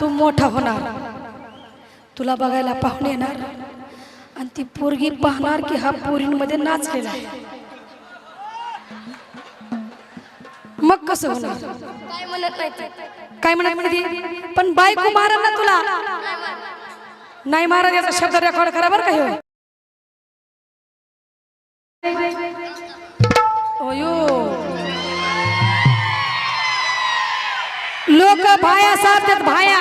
तू मोठा होणार. तुला बघायला पाहुणे येणार. आणि ती पोरगी पाहणार की हा पोरींमध्ये नाचलेला आहे. मग कसं होणार? काय म्हणत नाही. काय म्हणत पण बायको मारा ना तुला. नाही मारा याचा शब्द रेकॉर्ड करा बरं का लोक भाया सारतात भाया.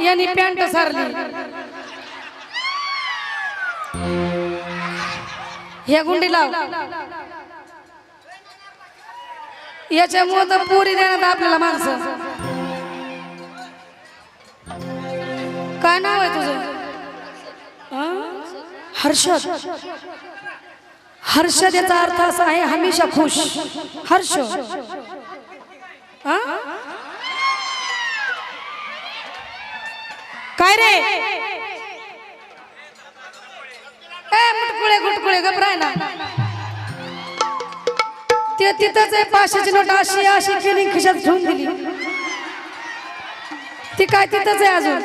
यांनी पॅन्ट सारली. हे गुंडी लाव. याच्यामुळे तर पुरी देण्यात आपल्याला माणसं. काय नाव आहे तुझं? हर्षद हर्षद. याचा अर्थ असा आहे हमेशा खुश. हर्ष. हा काय रे? ए मुटकुळे गुटकुळे घबराय ना. ते तिथंच आहे पाचशेची नोट अशी अशी केली खिशात ठेवून दिली. ती काय तिथंच आहे अजून?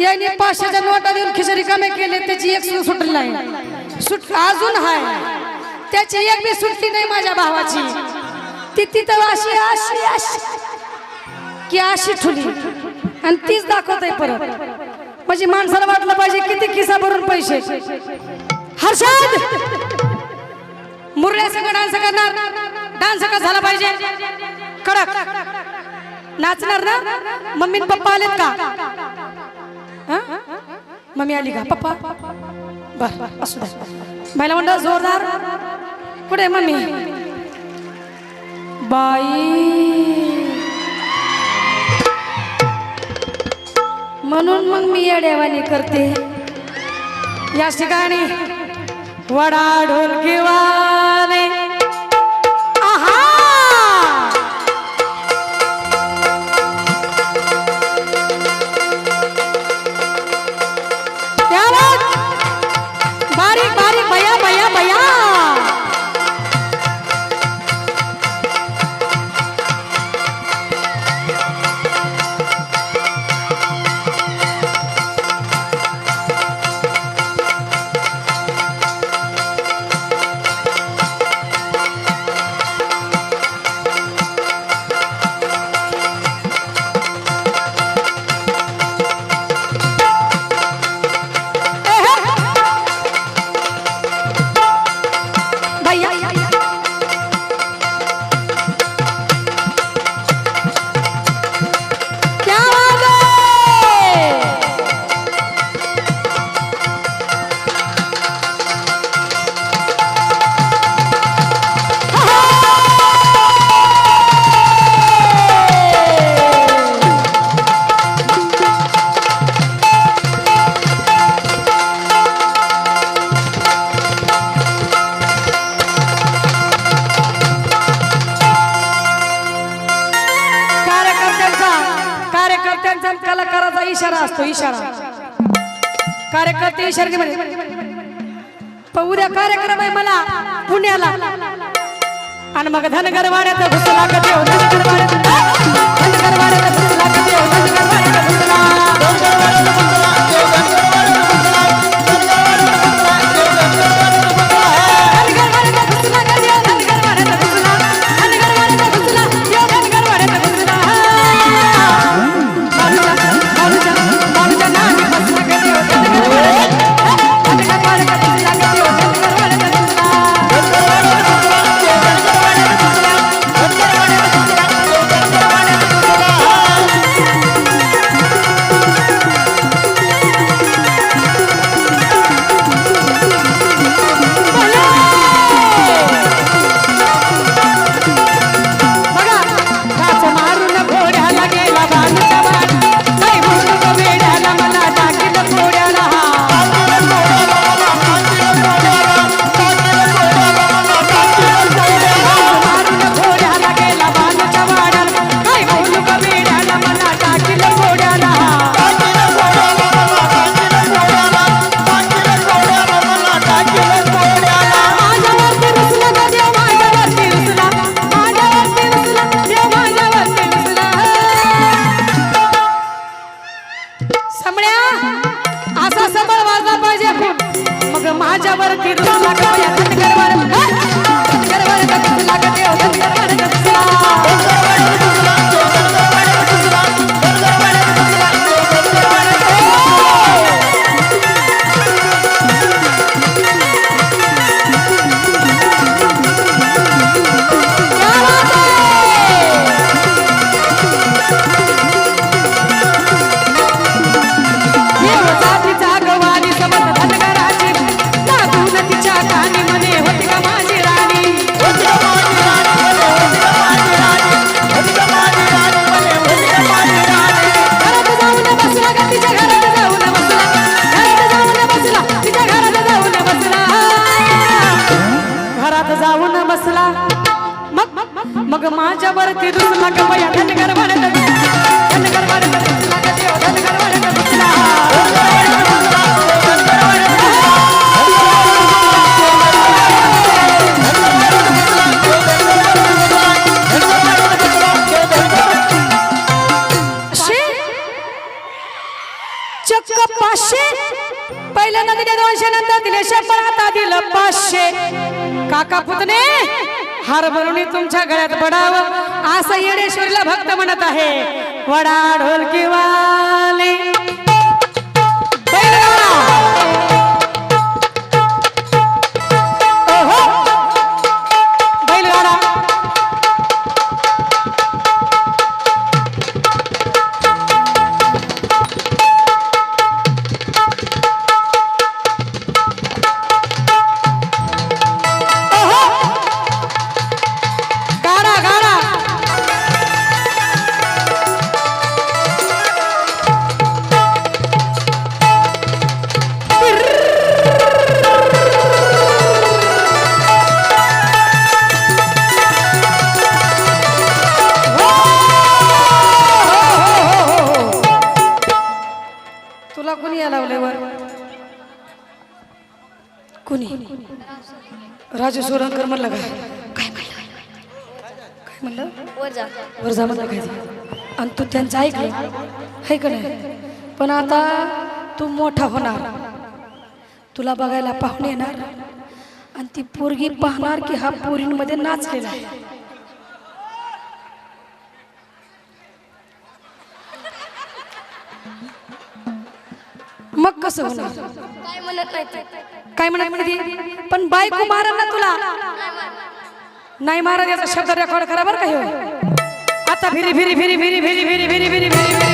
याने पाचशेच्या नोटा देऊन खिशा रिकामे केले त्याची एक सुद्धा सुटली नाही. सुट अजून हाय. त्याची एक बी सुटली नाही माझ्या भावाची. ती तिथं अशी अशी अशी की अशी ठुली. आणि तीच दाखवत आहे परत. म्हणजे माणसाला वाटलं पाहिजे किती किसा भरून पैसे. हर्षद! मुरळ्या सगळं डान्स करणार. डान्स का झाला पाहिजे? कडक. नाचणार ना? मम्मी पप्पा आलेत का? मम्मी आली का? पप्पा? बर असू दे. मला म्हणलं जोरदार. कुठे मम्मी? बाई. म्हणून मग मी येड्यावानी करते. या ठिकाणी वडा ढोलकीवाले इशारा असतो इशारा. कार्यकर्ते इशारा म्हणे. पण उद्या कार्यक्रम आहे मला पुण्याला. आणि मग धनगर वाड्यात घुसला बाया असा सबळ वाजला पाहिजे आपण मग माझ्यावर किर्तन लागते जाऊन बसला. मग मग माझ्यावरती रुसला का? बया धनगर म्हणत धनगर म्हणत दिलं काका पुतणे हार तुमच्या गळ्यात पडावं असं येडेश्वरीला भक्त म्हणत आहे. वडा ढोलकी वाले. तुला कोणी या लावलंय वर? कुणी? राजू सोरंकर म्हणलं काय? काय म्हणलं? काय म्हणलं? वर जा. वर जा म्हणलं काय? आणि तू त्यांचं ऐकलं? है का नाही? पण आता तू मोठा होणार. तुला बघायला पाहुणे येणार. आणि ती पोरगी पाहणार की हा पोरींमध्ये नाचलेला आहे. कसं होणार काय म्हणत नाही काय म्हणत म्हणते पण बायको मारा ना तुला. नाही मारा याचा शब्द रेकॉर्ड करा बरं का. आता फिरी फिरी फिरी फिरी फिरी फिरी फिरी फिरी फिरी.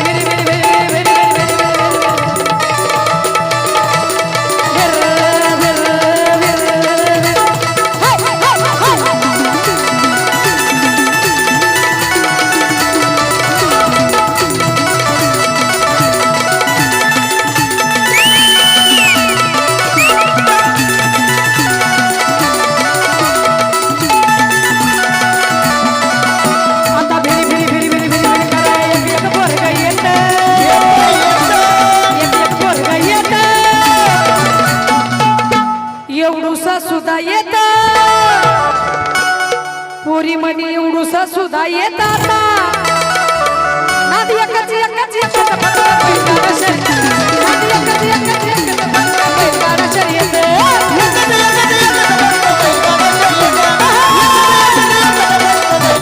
पोरी मनी एवढूस सुद्धा येतात नाद एकच एकच एकच एकच एकच